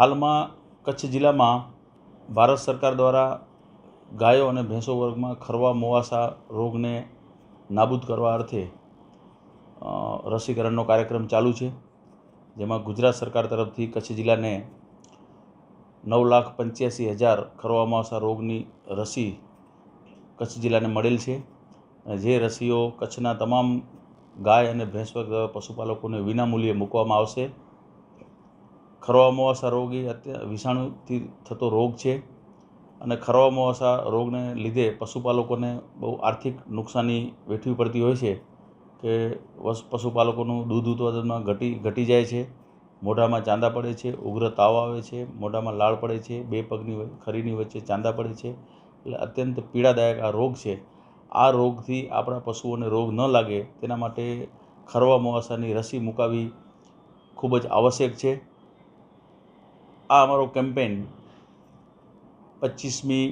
હાલમાં કચ્છ જિલ્લામાં ભારત સરકાર દ્વારા ગાયો અને ભેંસો વર્ગમાં ખરવા મોવાસા રોગને નાબૂદ કરવા અર્થે રસીકરણનો કાર્યક્રમ ચાલુ છે, જેમાં ગુજરાત સરકાર તરફથી કચ્છ જિલ્લાને નવ લાખ પંચ્યાસી હજાર ખરવા મોવાસા રોગની રસી કચ્છ જિલ્લાને મળેલ છે. જે રસીઓ કચ્છના તમામ ગાય અને ભેંસ વર્ગ પશુપાલકોને વિનામૂલ્યે મૂકવામાં આવશે. ખરવા મોવાસા રોગ એ અત્યારે વિષાણુથી થતો રોગ છે અને ખરવા મોવાસા રોગને લીધે પશુપાલકોને બહુ આર્થિક નુકસાની વેઠવી પડતી હોય છે કે પશુપાલકોનું દૂધ ઉત્પાદનમાં ઘટી ઘટી જાય છે, મોઢામાં ચાંદા પડે છે, ઉગ્ર તાવ આવે છે, મોઢામાં લાળ પડે છે, બે પગની ખરીની વચ્ચે ચાંદા પડે છે, એટલે અત્યંત પીડાદાયક આ રોગ છે. આ રોગથી આપણા પશુઓને રોગ ન લાગે તેના માટે ખરવા મોવાસાની રસી મુકાવી ખૂબ જ આવશ્યક છે. આ અમારો કેમ્પેન પચીસમી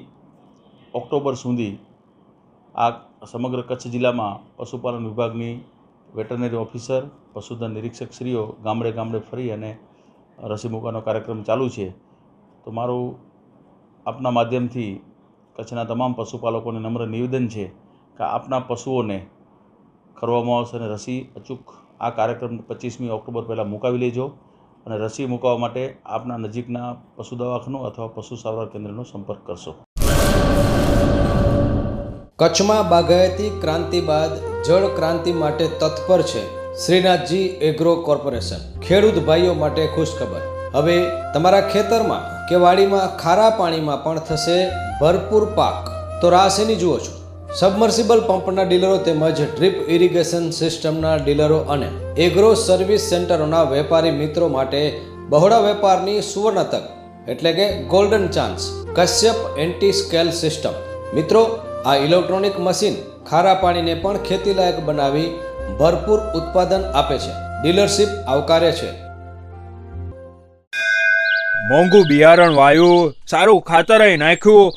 ઓક્ટોબર સુધી આ સમગ્ર કચ્છ જિલ્લામાં પશુપાલન વિભાગની વેટરનરી ઓફિસર પશુધન નિરીક્ષકશ્રીઓ ગામડે ગામડે ફરી અને રસી મૂકવાનો કાર્યક્રમ ચાલુ છે. તો મારું આપના માધ્યમથી કચ્છના તમામ પશુપાલકોને નમ્ર નિવેદન છે કે આપના પશુઓને ખરવામાં આવશે અને રસી અચૂક આ કાર્યક્રમ પચીસમી ઓક્ટોબર પહેલાં મુકાવી લેજો. અને રસી મૂકવા માટે આપના નજીકના પશુ દવાખાનું અથવા પશુ સારવાર કેન્દ્રનો સંપર્ક કરશો. કચ્છમાં બાગાયતી ક્રાંતિ બાદ જળ ક્રાંતિ માટે તત્પર છે શ્રીનાથજી એગ્રો કોર્પોરેશન. ખેડૂત ભાઈઓ માટે ખુશખબર. હવે તમારા ખેતરમાં કે વાડીમાં ખારા પાણીમાં પણ થશે ભરપૂર પાક. તો શેની જુઓ છો. સબમર્સિબલ પંપના ડીલરો તેમજ ડ્રીપ ઇરિગેશન સિસ્ટમના ડીલરો અને એગ્રો સર્વિસ સેન્ટરોના વેપારી મિત્રો માટે બહોળા વેપારની સુવર્ણ તક, એટલે કે golden chance Kashyap anti scale system મિત્રો, આ ઇલેક્ટ્રોનિક મશીન ખારા પાણીને પણ ખેતીલાયક બનાવી ભરપૂર ઉત્પાદન આપે છે. ડીલરશીપ આવકારે છે. મોંઘું બિયારણ વાયું, સારું ખાતર નાખ્યું